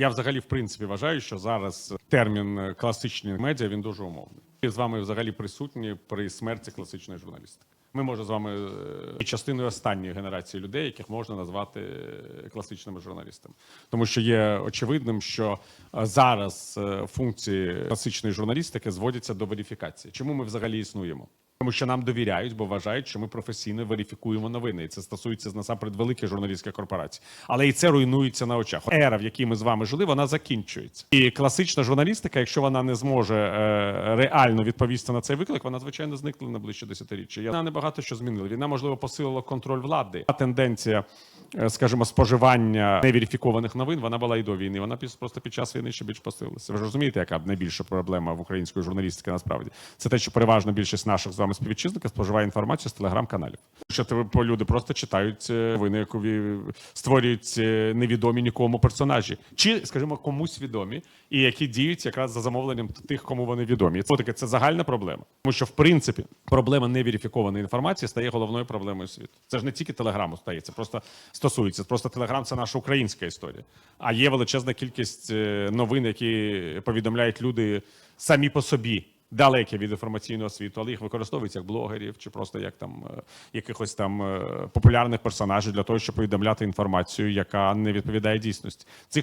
Я взагалі в принципі вважаю, що зараз термін е, класичні медіа він дуже умовний. Ми з вами взагалі присутні при смерті класичної журналістики. Ми може з вами е, частиною останньої генерації людей, яких можна назвати е, класичними журналістами, тому що є очевидним, що зараз функції класичної журналістики зводяться до верифікації. Чому ми взагалі існуємо? Тому що нам довіряють, бо вважають, що ми професійно верифікуємо новини. І це стосується насамперед великих журналістських корпорацій. Але і це руйнується на очах. Ера, в якій ми з вами жили, вона закінчується. І класична журналістика, якщо вона не зможе е, реально відповісти на цей виклик, вона звичайно зникне на ближче десятиріччя. Вона небагато що змінила. Війна можливо посилила контроль влади. А тенденція, е, скажімо, споживання неверифікованих новин, вона була і до війни. Вона просто під час війни ще більш посилилася. Ви ж розумієте, яка найбільша проблема в української журналістики насправді? Це те, що переважна більшість наших з вами співвітчизників споживає інформацію з телеграм-каналів. Що по люди просто читають е, новини, які створюють е, невідомі нікому персонажі, чи, скажімо, комусь відомі, і які діють якраз за замовленням тих, кому вони відомі. Це таке це загальна проблема. Тому що, в принципі, проблема неверифікованої інформації стає головною проблемою світу. Це ж не тільки телеграму стає, це просто стосується. Просто телеграм це наша українська історія. А є величезна кількість е, новин, які повідомляють люди самі по собі. Далекі від інформаційного світу, але їх використовують як блогерів чи просто як там е, якихось там е, популярних персонажів для того, щоб повідомляти інформацію, яка не відповідає дійсності. Цих